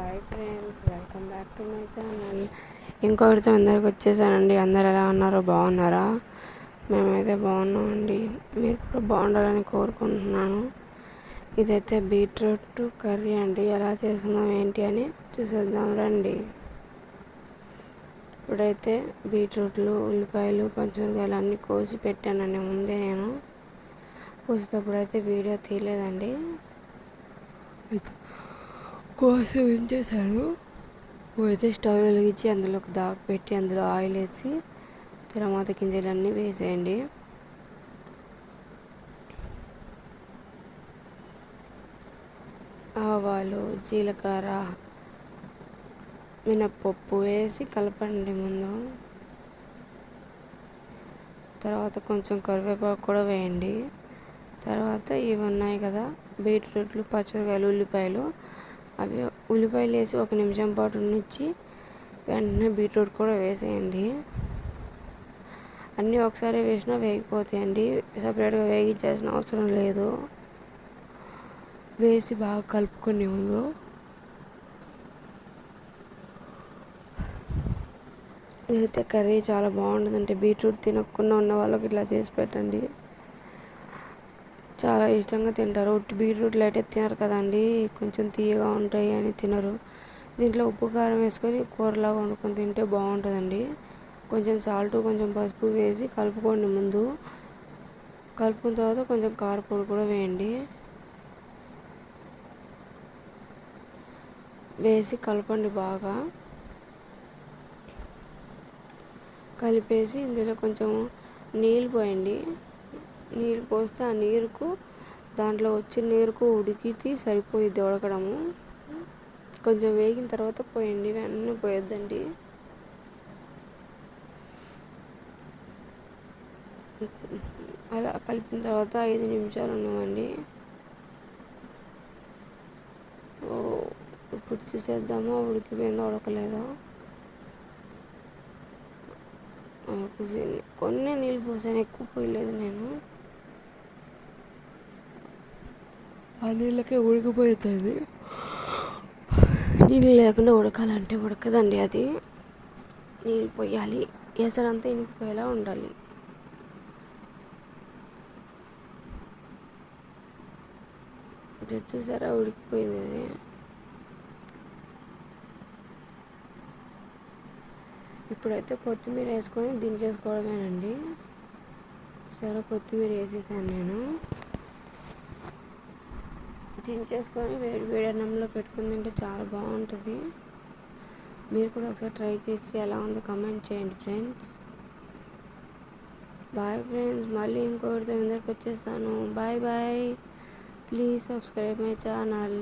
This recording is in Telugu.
Hi friends welcome back to my channel. ఇంకొకరితో అందరికి వచ్చేసానండి. అందరు ఎలా ఉన్నారో? బాగున్నారా? మేమైతే బాగున్నామండి. మీరు కూడా బాగుండాలని కోరుకుంటున్నాను. ఇదైతే బీట్రూట్ కర్రీ అండి. ఎలా చేస్తున్నాం ఏంటి అని చూసేద్దాం రండి. ఇప్పుడైతే బీట్రూట్లు ఉల్లిపాయలు పచ్చిమిరకాయలు అన్నీ కోసి పెట్టానండి ముందే నేను. కోసేటప్పుడు అయితే వీడియో తీయలేదండి. కోసం ఏం చేశాను పోయితే స్టవ్ వెలిగించి అందులో ఒక దాకా పెట్టి అందులో ఆయిల్ వేసి తర్వాత గింజలన్నీ వేసేయండి. ఆవాలు జీలకర్ర మినప్పప్పు వేసి కలపండి ముందు. తర్వాత కొంచెం కరివేపాకు కూడా వేయండి. తర్వాత ఇవి ఉన్నాయి కదా బీట్రూట్లు పచ్చిమిరకాయలు ఉల్లిపాయలు. అవి ఉల్లిపాయలు వేసి ఒక నిమిషం పాటు ఉంచి వెంటనే బీట్రూట్ కూడా వేసేయండి. అన్నీ ఒకసారి వేసినా వేగిపోతాయండి. సపరేట్గా వేగించాల్సిన అవసరం లేదు. వేసి బాగా కలుపుకొని ముందు ఇదైతే కర్రీ చాలా బాగుంటుందంటే బీట్రూట్ తినకుండా ఉన్న వాళ్ళకి ఇట్లా చేసి పెట్టండి. చాలా ఇష్టంగా తింటారు. ఉట్టి బీట్రూట్లు అయితే తినరు కదండి. కొంచెం తీయగా ఉంటాయి అని తినరు. దీంట్లో ఉప్పు కారం వేసుకొని కూరలాగా వండుకొని తింటే బాగుంటుందండి. కొంచెం సాల్ట్ కొంచెం పసుపు వేసి కలుపుకోండి ముందు. కలుపుకున్న తర్వాత కొంచెం కారపొడి కూడా వేయండి. వేసి కలపండి బాగా. కలిపేసి ఇందులో కొంచెం నీళ్ళు పోయండి. నీళ్ళు పోస్తే ఆ నీరుకు దాంట్లో వచ్చిన నీరుకు ఉడికితే సరిపోయిద్ది ఉడకడము. కొంచెం వేగిన తర్వాత పోయండి వెంటనే పోయొద్దండి. అలా కలిపిన తర్వాత ఐదు నిమిషాలు ఉన్నామండి ఓ ఇప్పుడు చూసేద్దామా ఉడికిపోయిందో ఉడకలేదో? కొన్ని నీళ్ళు పోసాను ఎక్కువ పోయలేదు నేను. ఆ నీళ్ళకే ఉడికిపోతుంది నీళ్ళు లేకుండా ఉడకాలంటే ఉడకదండి అది. నీళ్ళు పోయాలి. ఎసరంతా ఇనికిపోయేలా ఉండాలి. చూసారా ఉడికిపోయింది అది ఇప్పుడైతే కొత్తిమీర వేసుకొని దించేసుకోవడమేనండి. సరే కొత్తిమీర వేసేసాను నేను. దించేసుకొని వేడి వేడి అన్నంలో పెట్టుకుని తింటే చాలా బాగుంటుంది. మీరు కూడా ఒకసారి ట్రై చేసి ఎలా ఉందో కమెంట్ చేయండి ఫ్రెండ్స్. బాయ్ ఫ్రెండ్స్ మళ్ళీ ఇంకోటితో అందరికి వచ్చేస్తాను. Bye bye. Please subscribe my channel.